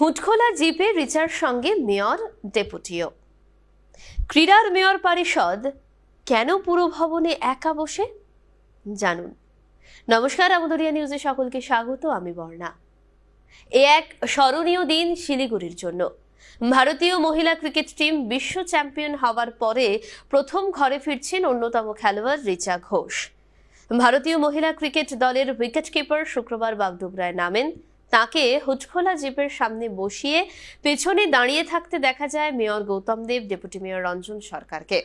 হুটখোলা জিপে রিচার সঙ্গে মেয়র, ডেপুটিও। ক্রীড়ার মেয়র পরিষদ কেন পুরো ভবনে একা বসে? জানুন। নমস্কার, আমদরিয়া নিউজে সকলকে স্বাগত, আমি বর্ণা। এ এক স্মরণীয় দিন শিলিগুড়ির জন্য। ভারতীয় মহিলা ক্রিকেট টিম বিশ্ব চ্যাম্পিয়ন হওয়ার পরে প্রথম ঘরে ফিরছেন অন্যতম খেলোয়াড় রিচা ঘোষ। ভারতীয় মহিলা ক্রিকেট দলের উইকেট কিপার শুক্রবার বাগডোগরায় নামেন। তাকে হুটখোলা জিপের সামনে বসিয়ে পেছনে দাঁড়িয়ে থাকতে দেখা যায় mayor Gautam Deb, deputy mayor Ranjan সরকারকে।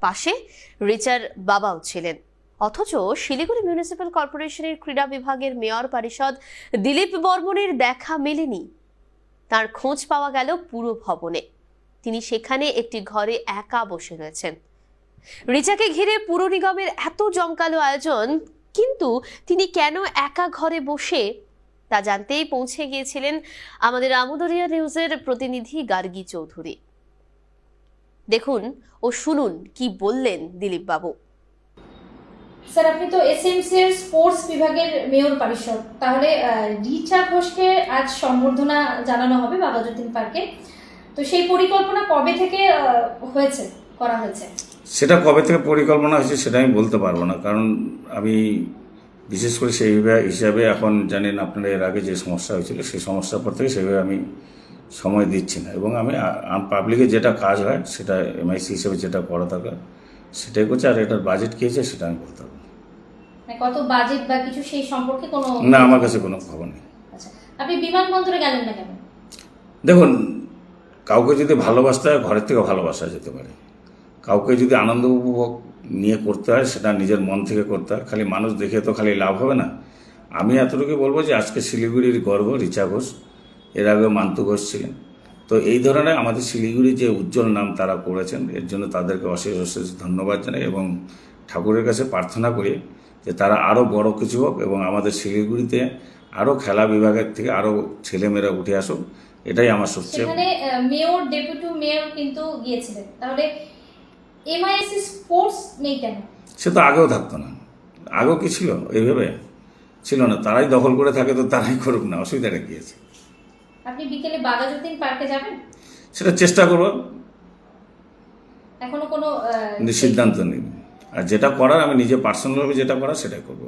পাশে রিচার বাবাও ছিলেন। অথচ শিলিগুড়ি মিউনিসিপ্যাল কর্পোরেশনের ক্রীড়া বিভাগের মেয়র পরিষদ দিলীপ বর্মনের দেখা মেলেনি। তার খোঁজ পাওয়া গেল পুরো ভবনে। তিনি সেখানে একটি ঘরে একা বসে রয়েছেন। রিচাকে ঘিরে পুর নিগমের এত জমকালো আয়োজন, কিন্তু তিনি কেন একা ঘরে বসে তা জানতেই পৌঁছে গিয়েছিলেন আমাদের আমদরিয়া নিউজের প্রতিনিধি গার্গী চৌধুরী। দেখুন ও শুনুন কি বললেন দিলীপ বাবু স্যার আপনি তো এসএমসি এর স্পোর্টস বিভাগের মেয়র পরিষদ। তাহলে রিচা ঘোষকে আজ সম্বর্ধনা জানানো হবে বাবাজুদ্দিন পার্কে। তো সেই পরিকল্পনা কবে থেকে হয়েছে করা হয়েছে? সেটা কবে থেকে পরিকল্পনা হয়েছে সেটা আমি বলতে পারব না। কারণ আমি বিশেষ করে সেই বিভাগ হিসাবে এখন জানেন আপনারা এর আগে যে সমস্যা হয়েছিল সেই সমস্যার পর থেকে সেভাবে আমি সময় দিচ্ছি না। এবং আমি পাবলিকের যেটা কাজ হয় সেটা এমআইসি হিসেবে যেটা করা দরকার সেটাই করছে। আর এটার বাজেট কী হয়েছে সেটা আমি বলতে পারব না। মানে কত বাজেট বা কিছু সেই সম্পর্কে কোনো না আমার কাছে কোনো খবর নেই। আচ্ছা আপনি বিমানবন্দরে গেলেন না কেন? দেখুন কাউকে যদি ভালোবাসতে হয় ঘরের থেকে ভালোবাসা যেতে পারে। কাউকে যদি আনন্দ উপভোগ নিয়ে করতে হয়, সেটা নিজের মন থেকে করতে হয়। খালি মানুষ দেখে তো খালি লাভ হবে না। আমি এতটুকু বলব যে, আজকে শিলিগুড়ির গর্ব রিচা ঘোষ। এর আগে মান্তু ঘোষ ছিলেন। তো এই ধরনের আমাদের শিলিগুড়ির যে উজ্জ্বল নাম তারা করেছেন, এর জন্য তাদেরকে অশেষ অশেষ ধন্যবাদ জানাই এবং ঠাকুরের কাছে প্রার্থনা করি যে, তারা আরও বড় কিছু হোক এবং আমাদের শিলিগুড়িতে আরও খেলা বিভাগের থেকে আরও ছেলেমেয়েরা উঠে আসুক। এটাই আমার সবচেয়ে মেয়র, ডেপুটি মেয়র কিন্তু গিয়েছিলেন। তাহলে এমআইএসসি স্পোর্টস নেই কেন? সে তো আগেও থাকতো না। আগেও কি ছিল? এইভাবে? ছিল না। তারাই দখল করে থাকে তো তারাই করুক না। অসুবিধাটা কি আছে? আপনি বিকেলে বাগাজুদ্দিন পার্কে যাবেন? সেটা চেষ্টা করব। এখনও কোনো সিদ্ধান্ত নিই আর যেটা করার আমি নিজে পার্সোনালভাবে যেটা করার সেটাই করব।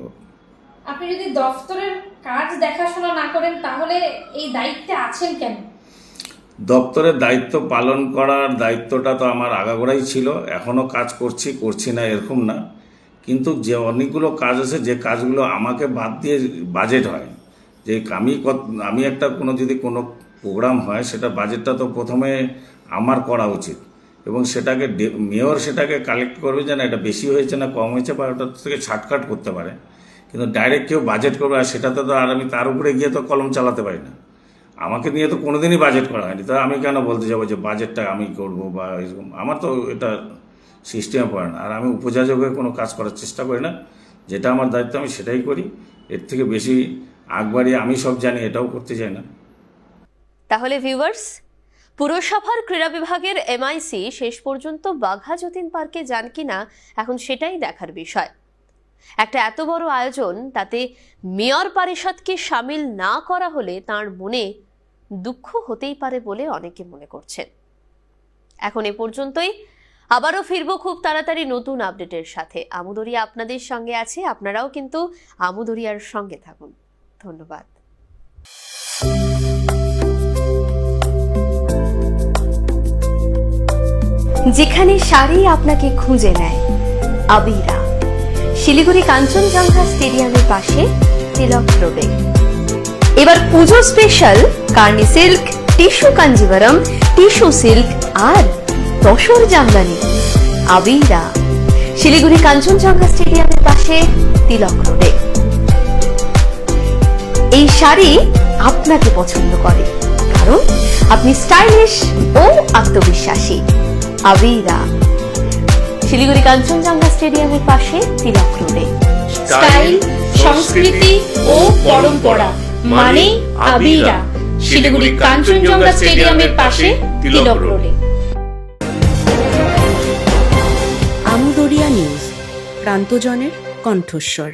আপনি যদি দফতরের কাজ দেখাশোনা না করেন তাহলে এই দায়িত্বে আছেন কেন? দপ্তরের দায়িত্ব পালন করার দায়িত্বটা তো আমার আগাগোড়াই ছিল। এখনও কাজ করছি করছি না, এরকম না। কিন্তু যে অনেকগুলো কাজ আছে, যে কাজগুলো আমাকে বাদ দিয়ে বাজেট হয়, যে আমি আমি একটা কোনো যদি কোনো প্রোগ্রাম হয়, সেটা বাজেটটা তো প্রথমে আমার করা উচিত। এবং সেটাকে মেয়র সেটাকে কালেক্ট করবে যে না, এটা বেশি হয়েছে না, কম হয়েছে, বা ওটার থেকে ছাটকাট করতে পারে। কিন্তু ডাইরেক্ট কেউ বাজেট করবে, আর সেটাতে তো আর আমি তার উপরে গিয়ে তো কলম চালাতে পারি না। আমাকে নিয়ে তো কোনোদিনই বাজেট করা হয়নি। তা আমি কেন বলতে যাব যে বাজেটটা আমি করব বা এরকম? আমার তো এটা সিস্টেমে পড়ে না। আর আমি উপযাজক হয়ে কোনো কাজ করার চেষ্টা করি না। যেটা আমার দায়িত্ব, আমি সেটাই করি। এর থেকে বেশি আগবাড়িয়ে আমি সব জানি, এটাও করতে চাই না। তাহলে ভিউয়ার্স পুরসভার ক্রীড়া বিভাগের এমআইসি শেষ পর্যন্ত বাঘা যতীন পার্কে যান কিনা, এখন সেটাই দেখার বিষয়। একটা এত বড় আয়োজন, তাতে মেয়র পারিষদকে সামিল না করা হলে তার মনে দুঃখ হতেই পারে বলে অনেকে মনে করছেন। এখন এ পর্যন্তই। আবারও ফিরবো খুব তাড়াতাড়ি নতুন আপডেটের সাথে। আমুদরিয়া আপনাদের সঙ্গে আছে, আপনারাও কিন্তু আমুদরিয়ার সঙ্গে থাকুন। ধন্যবাদ। যেখানে শাড়ি আপনাকে খুঁজে নেয়, আবিরা। শিলিগুড়ি কাঞ্চনজঙ্ঘা স্টেডিয়ামের পাশে তিলক রোডে। এবার Puja special Carney silk tissue Kanjeevaram tissue silk আর তসর জামদানি। আবিরা। শিলিগুড়ি কাঞ্চনজঙ্ঘা স্টেডিয়ামের পাশে তিলক রোডে। এই শাড়ি আপনাকে পছন্দ করে, কারণ আপনি স্টাইলিশ ও আত্মবিশ্বাসী। আবিরা। শিলিগুড়ি কাঞ্চনজঙ্ঘা স্টেডিয়ামের পাশে তিলক রোডে। স্টাইল সংস্কৃতি ও পরম্পরা। মানে আবিরা। শিলিগুড়ি কাঞ্চনজঙ্ঘা স্টেডিয়ামের পাশে তিলক রোডে। আমদরিয়া নিউজ প্রান্তজনের কণ্ঠস্বর।